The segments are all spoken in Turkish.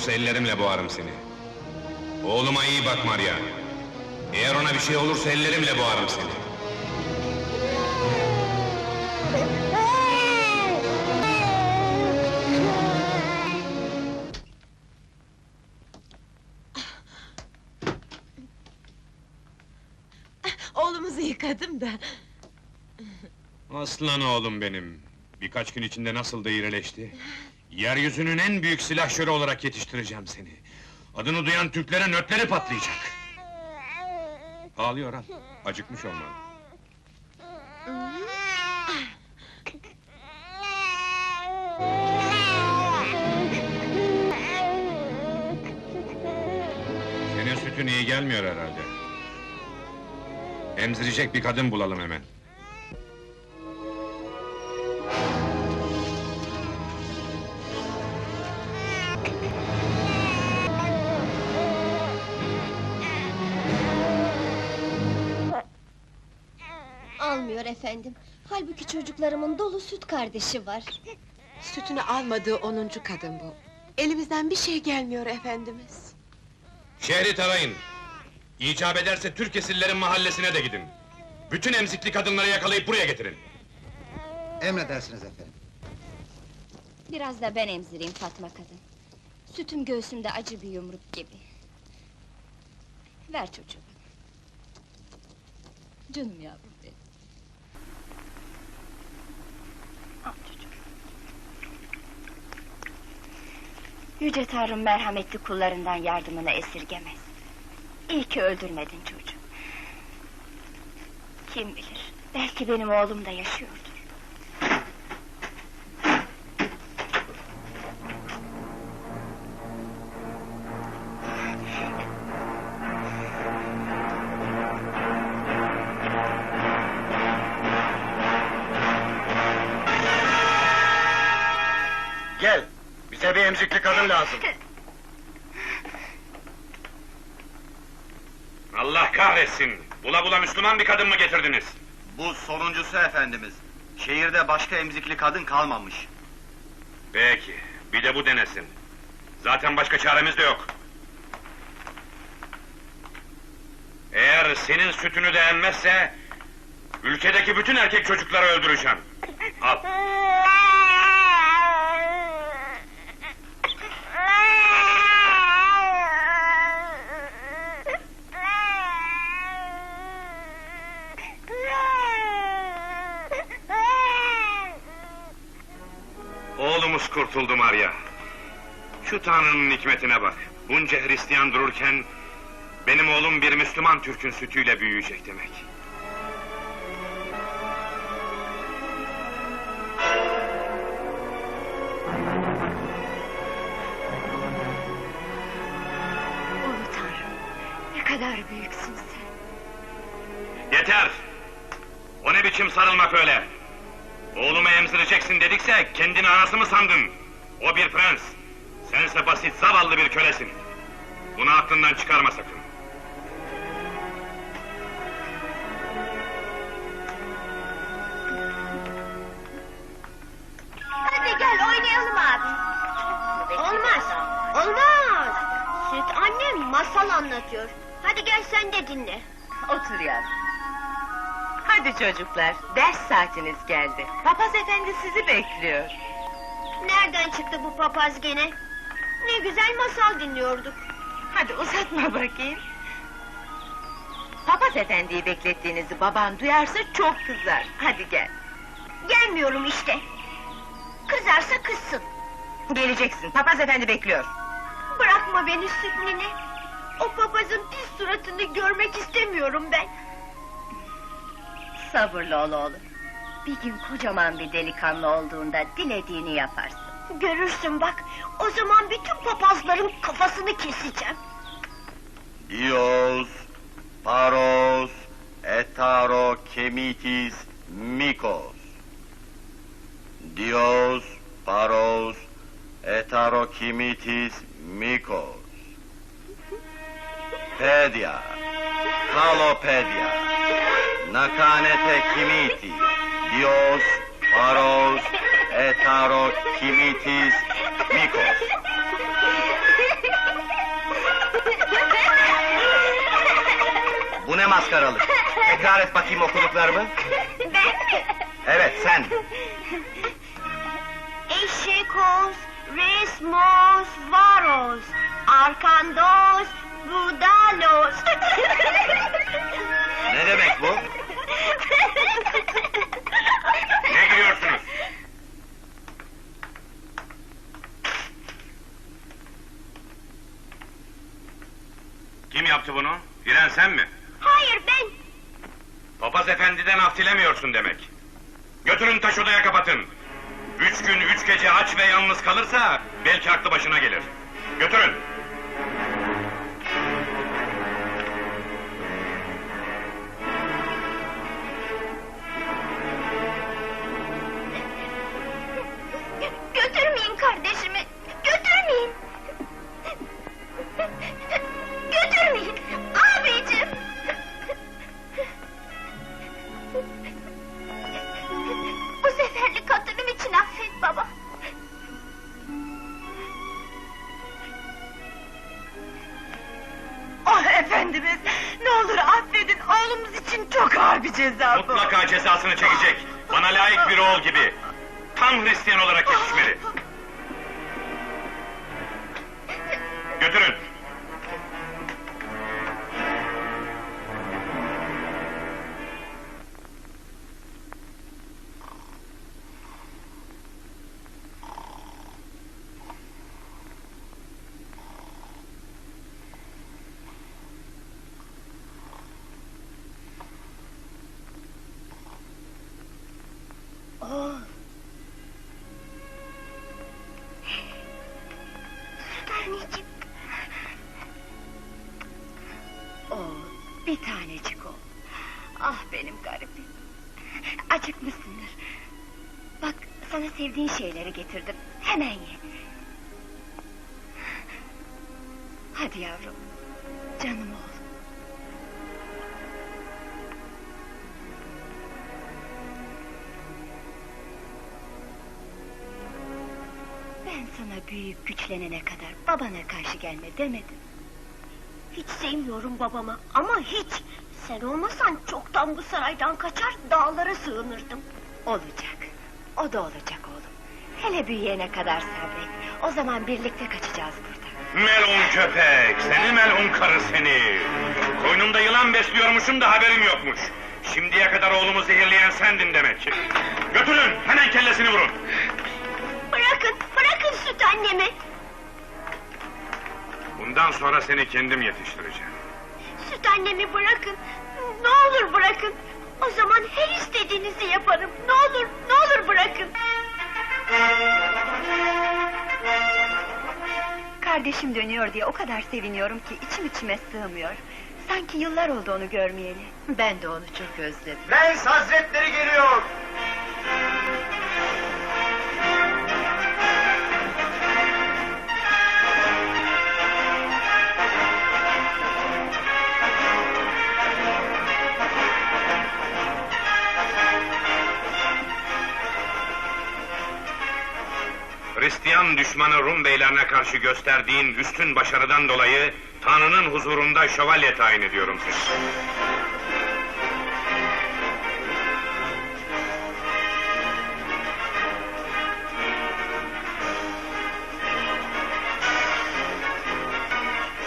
olursa ellerimle boğarım seni. Oğluma iyi bak Maria. Eğer ona bir şey olursa ellerimle boğarım seni. Oğlumuzu yıkadım da. Aslan oğlum benim. Birkaç gün içinde nasıl da iyileşti. Yeryüzünün en büyük silahşörü olarak yetiştireceğim seni. Adını duyan Türklere nötleri patlayacak. Ağlıyor al. Acıkmış olmalı. Senin sütün iyi gelmiyor herhalde. Emzirecek bir kadın bulalım hemen. Halbuki çocuklarımın dolu süt kardeşi var. Sütünü almadığı onuncu kadın bu. Elimizden bir şey gelmiyor efendimiz. Şehri tarayın. İcap ederse Türk esirlerin mahallesine de gidin. Bütün emzikli kadınları yakalayıp buraya getirin. Emredersiniz efendim. Biraz da ben emzireyim Fatma kadın. Sütüm göğsümde acı bir yumruk gibi. Ver çocuğu. Canım yavrum benim. Al çocuğum. Yüce Tanrım merhametli kullarından yardımını esirgemez. İyi ki öldürmedin çocuğu. Kim bilir, belki benim oğlum da yaşıyordur. Emzikli kadın lazım. Allah kahretsin! Bula bula Müslüman bir kadın mı getirdiniz? Bu sonuncusu efendimiz. Şehirde başka emzikli kadın kalmamış. Peki, bir de bu denesin. Zaten başka çaremiz de yok. Eğer senin sütünü de emmezse... ...ülkedeki bütün erkek çocukları öldüreceğim. Al. Kurtuldu Maria. Şu Tanrı'nın hikmetine bak. Bunca Hristiyan dururken... ...benim oğlum bir Müslüman Türk'ün sütüyle büyüyecek demek. Ulu Tanrım, ne kadar büyüksün sen. Yeter! O ne biçim sarılmak öyle? Oğlumu emzireceksin dedikse kendini anası mı sandın? O bir prens. Sense basit zavallı bir kölesin. Bunu aklından çıkarma sakın. Hadi gel oynayalım abi. Olmaz, olmaz. Süt annem masal anlatıyor. Hadi gel sen de dinle. Otur yavrum. Hadi çocuklar, ders saatiniz geldi. Papaz efendi sizi bekliyor. Nereden çıktı bu papaz gene? Ne güzel masal dinliyorduk. Hadi uzatma bakayım. Papaz efendiyi beklettiğinizi baban duyarsa çok kızar. Hadi gel. Gelmiyorum işte. Kızarsa kızsın. Geleceksin, papaz efendi bekliyor. Bırakma beni süt nene. O papazın pis suratını görmek istemiyorum ben. Sabırlı ol oğlum. Bir gün kocaman bir delikanlı olduğunda dilediğini yaparsın. Görürsün bak. O zaman bütün papazların kafasını keseceğim. Dios, paros, etaro kemitis mikos. Dios, paros, etaro kemitis mikos. Pedia, kalopedia, nakanete kimiti. Dios, paros, etaro kimitis Nikos. Bu ne maskaralık? Tekrar et bakayım okuduklarımı. Ben Evet sen. Eşekos, resmos, varos, arkandos, budalos. Ne demek bu? Ne gülüyorsunuz? Kim yaptı bunu? Giren sen mi? Hayır ben. Papaz efendiden af dilemiyorsun demek. Götürün taş odaya kapatın. Üç gün üç gece aç ve yalnız kalırsa belki aklı başına gelir. Götürün. İçin çok ağır bir ceza bu. Mutlaka cezasını çekecek. Bana layık bir oğul gibi. Tam Hristiyan olarak yetişmeli. Götürün. Benim garibim. Acıkmışsındır. Bak sana sevdiğin şeyleri getirdim. Hemen ye. Hadi yavrum. Canım oğlum. Ben sana büyüyüp güçlenene kadar babana karşı gelme demedim. Hiç sevmiyorum babamı ama hiç. Sen olmasan çoktan bu saraydan kaçar dağlara sığınırdım. Olacak. O da olacak oğlum. Hele büyüyene kadar sabret. O zaman birlikte kaçacağız buradan. Melun köpek, seni melun karı seni. Koynumda yılan besliyormuşum da haberim yokmuş. Şimdiye kadar oğlumu zehirleyen sendin demek ki. Götürün, hemen kellesini vurun. Bırakın, bırakın süt annemi. Bundan sonra seni kendim yetiştireceğim. Süt annemi bırakın. Ne olur bırakın. O zaman her istediğinizi yaparım. Ne olur, ne olur bırakın. Kardeşim dönüyor diye o kadar seviniyorum ki içim içime sığmıyor. Sanki yıllar oldu onu görmeyeli. Ben de onu çok özledim. Lens Hazretleri geliyor. Hristiyan düşmanı Rum beylerine karşı gösterdiğin üstün başarıdan dolayı Tanrı'nın huzurunda şövalye tayin ediyorum seni.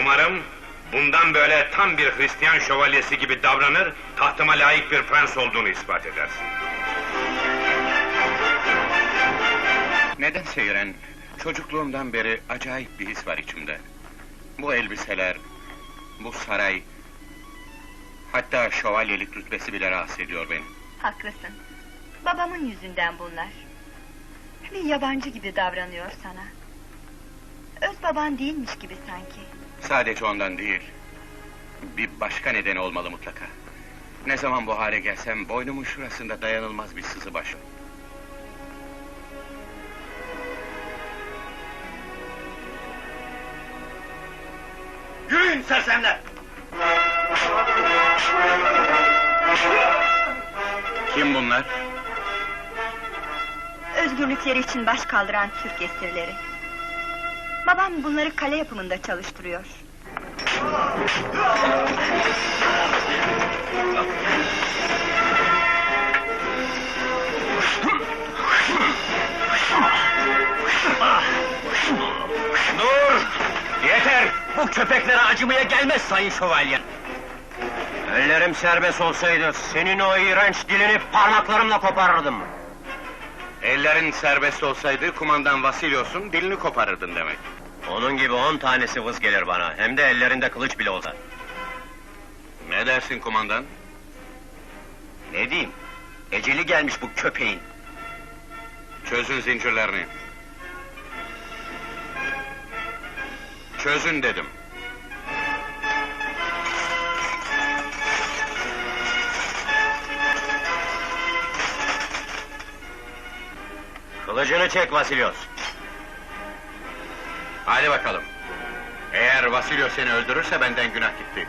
Umarım bundan böyle tam bir Hristiyan şövalyesi gibi davranır, tahtıma layık bir prens olduğunu ispat edersin. Nedense İren, çocukluğumdan beri acayip bir his var içimde. Bu elbiseler, bu saray, hatta şövalyelik rütbesi bile rahatsız ediyor beni. Haklısın. Babamın yüzünden bunlar. Bir yabancı gibi davranıyor sana. Öz baban değilmiş gibi sanki. Sadece ondan değil, bir başka nedeni olmalı mutlaka. Ne zaman bu hale gelsem boynumun şurasında dayanılmaz bir sızı başım. Yürüyün sersemler. Kim bunlar? Özgürlükleri için baş kaldıran Türk esirleri. Babam bunları kale yapımında çalıştırıyor. Acımaya gelmez sayın şövalye. Ellerim serbest olsaydı senin o iğrenç dilini parmaklarımla koparırdım. Ellerin serbest olsaydı kumandan Vasilyos'un dilini koparırdın demek. Onun gibi on tanesi vız gelir bana, hem de ellerinde kılıç bile olsa. Ne dersin kumandan? Ne diyeyim? Eceli gelmiş bu köpeğin. Çözün zincirlerini. Çözün dedim. Kılıcını çek Vasilyos. Hadi bakalım. Eğer Vasilyos seni öldürürse benden günah gitti.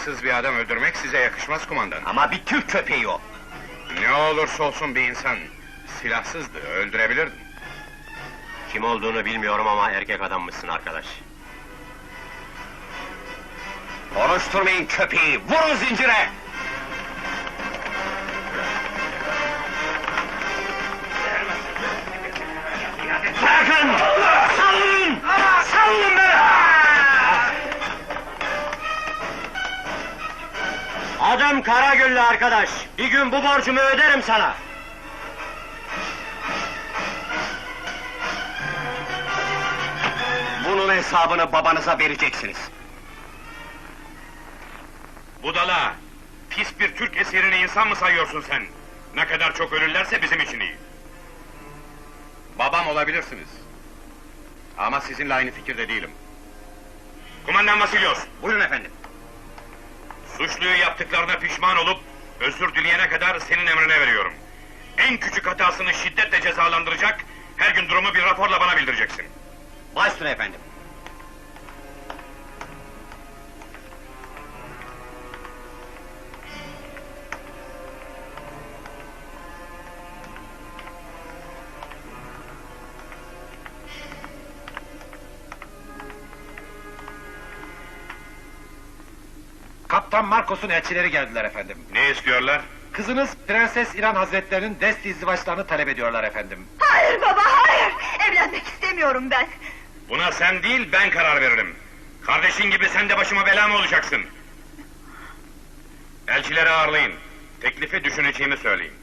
Silahsız bir adam öldürmek size yakışmaz kumandan. Ama bir Türk köpeği o. Ne olursa olsun bir insan. Silahsızdı, öldürebilirdin. Kim olduğunu bilmiyorum ama erkek adammışsın arkadaş. Konuşturmayın köpeği, vurun zincire! Adım Karagüllü arkadaş. Bir gün bu borcumu öderim sana. Bunun hesabını babanıza vereceksiniz. Budala! Pis bir Türk esirini insan mı sayıyorsun sen? Ne kadar çok ölürlerse bizim için iyi. Babam olabilirsiniz. Ama sizinle aynı fikirde değilim. Kumandan Vasilyos, Buyurun efendim. Suçluyu yaptıklarına pişman olup özür dileyene kadar senin emrine veriyorum. En küçük hatasını şiddetle cezalandıracak, her gün durumu bir raporla bana bildireceksin. Baş üstüne efendim. Kaptan Marcos'un elçileri geldiler efendim. Ne istiyorlar? Kızınız Prenses İran Hazretlerinin dest izdivaçlarını talep ediyorlar efendim. Hayır baba, hayır! Evlenmek istemiyorum ben. Buna sen değil, ben karar veririm. Kardeşin gibi sen de başıma bela mı olacaksın? Elçileri ağırlayın. Teklifi düşüneceğimi söyleyin.